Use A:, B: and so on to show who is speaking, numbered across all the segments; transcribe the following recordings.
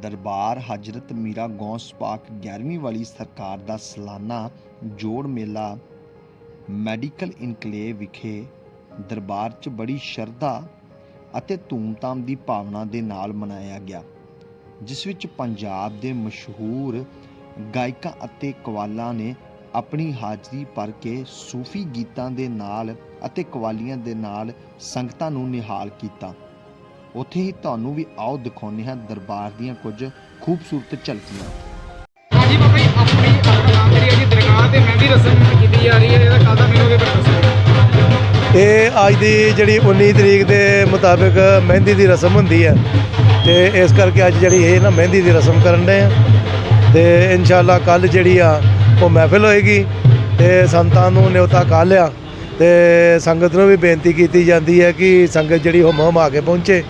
A: ਦਰਬਾਰ ਹਜਰਤ ਮੀਰਾ ਗੌਸ ਪਾਕ 11ਵੀਂ ਵਾਲੀ ਸਰਕਾਰ ਦਾ ਸਾਲਾਨਾ ਜੋੜ ਮੇਲਾ ਮੈਡੀਕਲ ਇਨਕਲੇਵ ਵਿਖੇ ਦਰਬਾਰ 'ਚ ਬੜੀ ਸ਼ਰਧਾ ਅਤੇ ਧੂਮਧਾਮ ਦੀ ਭਾਵਨਾ ਦੇ ਨਾਲ ਮਨਾਇਆ ਗਿਆ, ਜਿਸ ਵਿੱਚ ਪੰਜਾਬ ਦੇ ਮਸ਼ਹੂਰ ਗਾਇਕਾਂ ਅਤੇ ਕਵਾਲਾਂ ਨੇ ਆਪਣੀ ਹਾਜ਼ਰੀ ਭਰ ਕੇ ਸੂਫੀ ਗੀਤਾਂ ਦੇ ਨਾਲ ਅਤੇ ਕਵਾਲੀਆਂ ਦੇ ਨਾਲ ਸੰਗਤਾਂ ਨੂੰ ਨਿਹਾਲ ਕੀਤਾ। ਉੱਥੇ ਹੀ ਤੁਹਾਨੂੰ ਵੀ ਆਓ ਦਿਖਾਉਂਦੇ ਹਾਂ ਦਰਬਾਰ ਦੀਆਂ ਕੁਝ ਖੂਬਸੂਰਤ ਝਲਕੀਆਂ।
B: ਹਾਂਜੀ ਬਾਬਾ ਜੀ ਆਪਣੀ ਆਪਣਾ ਜਿਹੜੀ ਹੈ ਜੀ ਦਰਗਾਹ ਤੇ ਮਹਿੰਦੀ ਰਸਮ ਕੀਤੀ ਜਾ ਰਹੀ ਹੈ ਇਹਦਾ ਕਾਹਦਾ ਮੈਨੂੰ ਬਾਰੇ ਦੱਸੋ।
C: ਇਹ ਅੱਜ ਦੀ ਜਿਹੜੀ 19 ਤਰੀਕ ਦੇ ਮੁਤਾਬਿਕ ਮਹਿੰਦੀ ਦੀ ਰਸਮ ਹੁੰਦੀ ਹੈ ਤੇ ਇਸ ਕਰਕੇ ਅੱਜ ਜਿਹੜੀ ਇਹ ਨਾ ਮਹਿੰਦੀ ਦੀ ਰਸਮ ਕਰਨ ਦੇ ਆ ਤੇ ਇਨਸ਼ਾਅੱਲਾ ਕੱਲ ਜਿਹੜੀ ਆ ਉਹ ਮਹਿਫਿਲ ਹੋਏਗੀ ਤੇ ਸੰਤਾਂ ਨੂੰ ਨਿਉਤਾ ਕਾਲਿਆ ਤੇ ਸੰਗਤ ਨੂੰ ਵੀ ਬੇਨਤੀ ਕੀਤੀ ਜਾਂਦੀ ਹੈ ਕਿ ਸੰਗਤ ਜਿਹੜੀ ਉਹ ਮੋਹ ਮਾ ਕੇ ਪਹੁੰਚੇ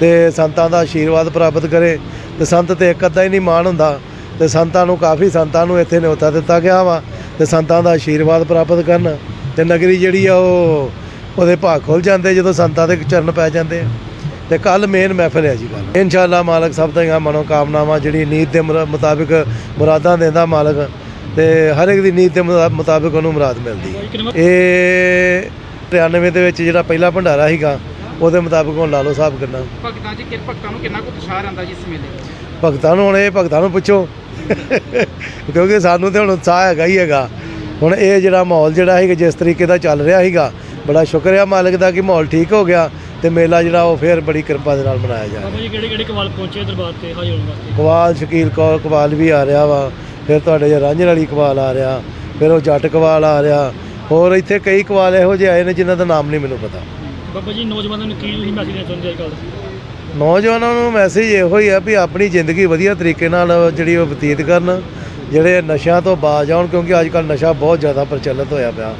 C: ਤੇ ਸੰਤਾਂ ਦਾ ਆਸ਼ੀਰਵਾਦ ਪ੍ਰਾਪਤ ਕਰੇ। ਤੇ ਸੰਤ ਤੇ ਇੱਕ ਅੱਧਾ ਹੀ ਨਹੀਂ ਮਾਣ ਹੁੰਦਾ। ਤੇ ਸੰਤਾਂ ਨੂੰ ਕਾਫੀ ਸੰਤਾਂ ਨੂੰ ਇੱਥੇ ਨਿਉਤਾ ਦਿੱਤਾ ਗਿਆ ਵਾ। ਤੇ ਸੰਤਾਂ ਦਾ ਆਸ਼ੀਰਵਾਦ ਪ੍ਰਾਪਤ ਕਰਨ। ਤੇ ਨਗਰੀ ਜਿਹੜੀ ਆ ਉਹ ਉਹਦੇ ਭਾਗ ਖੁੱਲ ਜਾਂਦੇ ਜਦੋਂ ਸੰਤਾਂ ਦੇ ਚਰਨ ਪੈ ਜਾਂਦੇ ਆ। ਤੇ ਕੱਲ ਮੇਨ ਮਹਿਫਲ ਹੈ ਜੀ ਕੱਲ ਇਨਸ਼ਾਅੱਲਾ ਮਾਲਕ ਸਭ ਦੀਆਂ ਮਨੋ ਕਾਮਨਾਵਾਂ ਜਿਹੜੀ ਨੀਤ ਦੇ ਮੁਰਾ- ਮੁਤਾਬਿਕ ਮੁਰਾਦਾਂ ਦਿੰਦਾ ਮਾਲਕ ਤੇ ਹਰ ਇੱਕ ਦੀ ਨੀਤ ਦੇ ਮੁਤਾ- ਮੁਤਾਬਿਕ ਉਹਨੂੰ ਮੁਰਾਦ ਮਿਲਦੀ। ਹੈ ਇਹ 93 ਦੇ ਵਿੱਚ ਜਿਹੜਾ ਪਹਿਲਾ ਭੰਡਾਰਾ ਸੀਗਾ ਉਹਦੇ ਮੁਤਾਬਿਕ ਹੁਣ ਲਾ ਲਓ ਸਾਹਿਬ ਕਿੰਨਾ।
B: ਭਗਤਾਂ ਜੀ ਕਿ ਭਗਤਾਂ ਨੂੰ ਕਿੰਨਾ ਕੁ ਉਤਸ਼ਾਹ ਰਹਿੰਦਾ ਜੀ ਇਸ ਮੇਲੇ ਵਿੱਚ?
C: ਭਗਤਾਂ ਨੂੰ ਹੁਣ ਇਹ ਭਗਤਾਂ ਨੂੰ ਪੁੱਛੋ। ਕਿਉਂਕਿ ਸਾਨੂੰ ਤੇ ਹੁਣ ਉਤਸ਼ਾਹ ਹੈਗਾ ਹੀ ਹੈਗਾ। ਹੁਣ ਇਹ ਜਿਹੜਾ ਮਾਹੌਲ ਜਿਹੜਾ ਹੈਗਾ ਜਿਸ ਤਰੀਕੇ ਦਾ ਚੱਲ ਰਿਹਾ ਸੀਗਾ ਬੜਾ ਸ਼ੁਕਰ ਹੈ ਮਾਲਕ ਦਾ ਕਿ ਮਾਹੌਲ ਠੀਕ ਹੋ ਗਿਆ ਤੇ ਮੇਲਾ ਜਿਹੜਾ ਉਹ ਫੇਰ ਬੜੀ ਕਿਰਪਾ ਦੇ ਨਾਲ ਮਨਾਇਆ ਜਾ ਰਿਹਾ।
D: ਬਾਬਾ ਜੀ ਕਿਹੜੇ ਕਿਹੜੇ ਕਵਾਲ ਪਹੁੰਚੇ ਦਰਬਾਰ ਤੇ ਹਾਜ਼ਰ ਹੋਣ ਵਾਸਤੇ?
C: ਕਵਾਲ ਸ਼ਕੀਲ ਕੌਰ ਕਵਾਲ ਵੀ ਆ ਰਿਹਾ ਵਾ। ਫਿਰ ਤੁਹਾਡੇ ਜੇ ਰਾਂਝਣ ਵਾਲੀ ਕਵਾਲ ਆ ਰਿਹਾ ਫਿਰ ਉਹ ਜੱਟ ਕਵਾਲ ਆ ਰਿਹਾ। ਹੋਰ ਇੱਥੇ ਕਈ ਕਵਾਲ ਇਹੋ ਜਿਹੇ ਆਏ ਨੇ ਜਿਨ੍ਹਾਂ ਦਾ ਨਾਮ ਨਹੀਂ ਮੈਨੂੰ ਪਤਾ।
D: ਬਾਬਾ ਜੀ ਨੌਜਵਾਨਾਂ ਨੂੰ ਕੀ ਤੁਸੀਂ ਮੈਸੇਜ ਦੇਣਾ ਚਾਹੁੰਦੇ ਅੱਜ ਕੱਲ੍ਹ
C: ਨੌਜਵਾਨਾਂ ਨੂੰ ਮੈਸੇਜ ਇਹੋ ਹੀ ਆ ਵੀ ਆਪਣੀ ਜ਼ਿੰਦਗੀ ਵਧੀਆ ਤਰੀਕੇ ਨਾਲ ਜਿਹੜੀ ਉਹ ਬਤੀਤ ਕਰਨ ਜਿਹੜੇ ਨਸ਼ਿਆਂ ਤੋਂ ਬਾਜ਼ ਆਉਣ ਕਿਉਂਕਿ ਅੱਜ ਕੱਲ੍ਹ ਨਸ਼ਾ ਬਹੁਤ ਜ਼ਿਆਦਾ ਪ੍ਰਚਲਿਤ ਹੋਇਆ ਪਿਆ।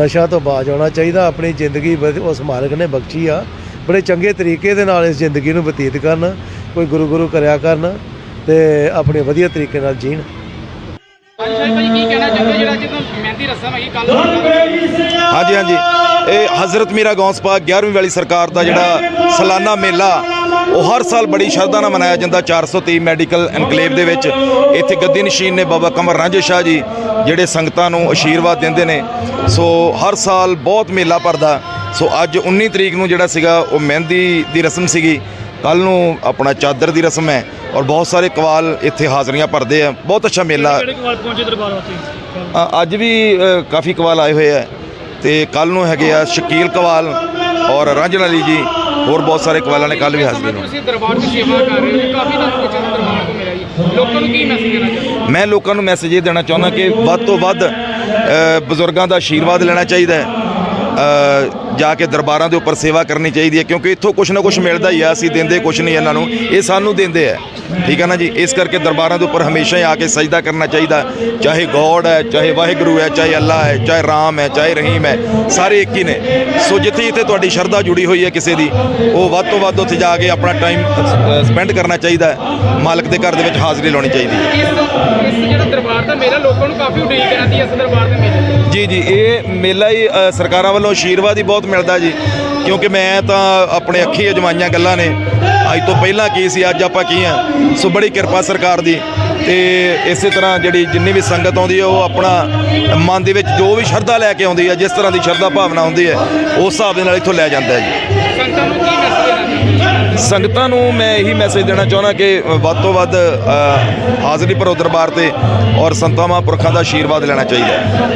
C: ਨਸ਼ਾ ਤੋਂ ਬਾਜ਼ ਆਉਣਾ ਚਾਹੀਦਾ ਆਪਣੀ ਜ਼ਿੰਦਗੀ ਉਸ ਮਾਲਕ ਨੇ ਬਖਸ਼ੀ ਆ। ਬੜੇ ਚੰਗੇ ਤਰੀਕੇ ਦੇ ਨਾਲ ਇਸ ਜ਼ਿੰਦਗੀ ਨੂੰ ਬਤੀਤ ਕਰਨ ਕੋਈ ਗੁਰੂ ਗੁਰੂ ਕਰਿਆ ਕਰਨ ਤੇ ਆਪਣੇ ਵਧੀਆ ਤਰੀਕੇ ਨਾਲ ਜੀਣ।
B: ਹਾਂਜੀ ਸਾਹਿਬ ਭਾਜੀ ਕੀ ਕਹਿਣਾ ਚਾਹੁੰਦੇ ਜਿਹੜਾ ਜਦੋਂ ਮਹਿੰਦੀ ਰਸਮ ਹੈਗੀ ਕੱਲ
E: ਹਾਂਜੀ ਹਾਂਜੀ। ਇਹ ਹਜ਼ਰਤ ਮੀਰਾ ਗੌਸ ਪਾਕ 11ਵੀਂ ਵਾਲੀ ਸਰਕਾਰ ਦਾ ਜਿਹੜਾ ਸਾਲਾਨਾ ਮੇਲਾ ਉਹ ਹਰ ਸਾਲ ਬੜੀ ਸ਼ਰਧਾ ਨਾਲ ਮਨਾਇਆ ਜਾਂਦਾ। 430 ਮੈਡੀਕਲ ਐਨਕਲੇਵ ਦੇ ਵਿੱਚ। ਇੱਥੇ ਗੱਦੀ ਨਸ਼ੀਨ ਨੇ ਬਾਬਾ ਕਮਰ ਰਾਂਝੇ ਸ਼ਾਹ ਜੀ ਜਿਹੜੇ ਸੰਗਤਾਂ ਨੂੰ ਆਸ਼ੀਰਵਾਦ ਦਿੰਦੇ ਨੇ। ਸੋ ਹਰ ਸਾਲ ਬਹੁਤ ਮੇਲਾ ਭਰਦਾ। ਸੋ ਅੱਜ 19 ਤਰੀਕ ਨੂੰ ਜਿਹੜਾ ਸੀਗਾ ਉਹ ਮਹਿੰਦੀ ਦੀ ਰਸਮ ਸੀਗੀ। ਕੱਲ ਨੂੰ ਆਪਣਾ ਚਾਦਰ ਦੀ ਰਸਮ ਹੈ ਔਰ ਬਹੁਤ ਸਾਰੇ ਕਵਾਲ ਇੱਥੇ ਹਾਜ਼ਰੀਆਂ ਭਰਦੇ ਆ। ਬਹੁਤ ਅੱਛਾ ਮੇਲਾ।
D: ਕਿਹੜੇ ਕਵਾਲ ਪਹੁੰਚੇ ਦਰਬਾਰ ਵਾਸਤੇ?
E: ਅ- ਅੱਜ ਵੀ ਅ, ਕਾਫੀ ਕਵਾਲ ਆਏ ਹੋਏ ਆ। ਤੇ ਕੱਲ ਨੂੰ ਹੈਗੇ ਆ ਸ਼ਕੀਲ ਕਵਾਲ ਔਰ ਰਾਂਝਣ ਅਲੀ ਜੀ। ਹੋਰ ਬਹੁਤ ਸਾਰੇ ਕਵਾਲਾਂ ਨੇ ਕੱਲ ਵੀ ਹਾਜ਼ਰੀ ਨੂੰ।
B: ਤੁਸੀਂ ਦਰਬਾਰ ਦੀ ਸੇਵਾ ਕਰ ਰਹੇ ਹੋ ਕਾਫੀ ਤੁਹਾਨੂੰ ਕੁਝ ਦਰਬਾਰ ਤੋਂ ਮਿਲਿਆ ਜੀ। ਲੋਕਾਂ ਨੂੰ ਕੀ ਮੈਸੇਜ ਦੇਣਾ ਚਾਹੁੰਦੇ ਹੋ?
E: ਮੈਂ ਲੋਕਾਂ ਨੂੰ ਮੈਸੇਜ ਇਹ ਦੇਣਾ ਚਾਹੁੰਦਾ ਕਿ ਵੱਧ ਤੋਂ ਵੱਧ ਅ, ਬਜ਼ੁਰਗਾਂ ਦਾ ਆਸ਼ੀਰਵਾਦ ਲੈਣਾ ਚਾਹੀਦਾ ਹੈ। ਅ, ਜਾ ਕੇ ਦਰਬਾਰਾਂ ਦੇ ਉੱਪਰ ਸੇਵਾ ਕਰਨੀ ਚਾਹੀਦੀ ਹੈ, ਕਿਉਂਕਿ ਇੱਥੋਂ ਕੁਛ ਨਾ ਕੁਛ ਮਿਲਦਾ ਹੀ ਆ, ਅਸੀਂ ਦਿੰਦੇ ਕੁਛ ਨਹੀਂ ਇਹਨਾਂ ਨੂੰ, ਇਹ ਸਾਨੂੰ ਦਿੰਦੇ ਆ। ਠੀਕ ਹੈ ਨਾ ਜੀ? ਇਸ ਕਰਕੇ ਦਰਬਾਰਾਂ ਦੇ ਉੱਪਰ ਹਮੇਸ਼ਾ ਹੀ ਆ ਕੇ ਸਜਦਾ ਕਰਨਾ ਚਾਹੀਦਾ। ਚਾਹੇ ਗੋਡ ਹੈ, ਚਾਹੇ ਵਾਹਿਗੁਰੂ ਹੈ, ਚਾਹੇ ਅੱਲਾ ਹੈ, ਚਾਹੇ ਰਾਮ ਹੈ, ਚਾਹੇ ਰਹੀਮ ਹੈ, ਸਾਰੇ ਇੱਕ ਹੀ ਨੇ। ਸੋ ਜਿੱਥੇ ਜਿੱਥੇ ਤੁਹਾਡੀ ਸ਼ਰਧਾ ਜੁੜੀ ਹੋਈ ਹੈ ਕਿਸੇ ਦੀ, ਉਹ ਵੱਧ ਤੋਂ ਵੱਧ ਉੱਥੇ ਜਾ ਕੇ ਆਪਣਾ ਟਾਈਮ ਸਪੈਂਡ ਕਰਨਾ ਚਾਹੀਦਾ ਮਾਲਕ ਦੇ ਘਰ ਦੇ ਵਿੱਚ ਹਾਜ਼ਰੀ ਲਾਉਣੀ ਚਾਹੀਦੀ ਹੈ।
B: ਇਸ ਜਿਹੜਾ ਦਰਬਾਰ ਦਾ ਮੇਲਾ, ਲੋਕਾਂ ਨੂੰ ਕਾਫੀ ਉਡੀਕ ਰਹਿੰਦੀ ਹੈ, ਇਸ ਦਰਬਾਰ ਦੇ ਮੇਲੇ
E: ਜੀ ਜੀ ਇਹ ਮੇਲਾ ਹੀ ਸਰਕਾਰਾਂ ਵੱਲੋਂ ਆਸ਼ੀਰਵਾਦ ਹੀ ਬਹੁਤ ਮਿਲਦਾ ਜੀ। ਕਿਉਂਕਿ ਮੈਂ ਤਾਂ ਆਪਣੇ ਅੱਖੀ ਅਜਮਾਈਆਂ ਗੱਲਾਂ ਨੇ। ਅੱਜ ਤੋਂ ਪਹਿਲਾਂ ਕੀ ਸੀ ਅੱਜ ਆਪਾਂ ਕੀ ਆ? ਸੋ ਬੜੀ ਕਿਰਪਾ ਸਰਕਾਰ ਦੀ। ਤੇ ਇਸੇ ਤਰ੍ਹਾਂ ਜਿਹੜੀ ਜਿੰਨੀ ਵੀ ਸੰਗਤ ਆਉਂਦੀ ਹੈ ਉਹ ਆਪਣਾ ਮਨ ਦੇ ਵਿੱਚ ਜੋ ਵੀ ਸ਼ਰਧਾ ਲੈ ਕੇ ਆਉਂਦੀ ਹੈ ਜਿਸ ਤਰ੍ਹਾਂ ਦੀ ਸ਼ਰਧਾ ਭਾਵਨਾ ਹੁੰਦੀ ਹੈ ਉਸ ਹਿਸਾਬ ਦੇ ਨਾਲ ਇੱਥੋਂ ਲੈ ਜਾਂਦਾ ਹੈ ਜੀ।
B: ਸੰਗਤਾਂ ਨੂੰ ਕੀ ਮੈਸੇਜ ਦੇਣਾ ਚਾਹੁੰਦੇ ਹੋ?
E: ਸੰਗਤਾਂ ਨੂੰ ਮੈਂ ਇਹੀ ਮੈਸੇਜ ਦੇਣਾ ਚਾਹੁੰਦਾ ਕਿ ਵੱਧ ਤੋਂ ਵੱਧ ਹਾਜ਼ਰੀ ਭਰੋ ਦਰਬਾਰ ਤੇ ਔਰ ਸੰਤਾਂ ਮਹਾਂਪੁਰਖਾਂ ਦਾ ਆਸ਼ੀਰਵਾਦ ਲੈਣਾ ਚਾਹੀਦਾ ਹੈ।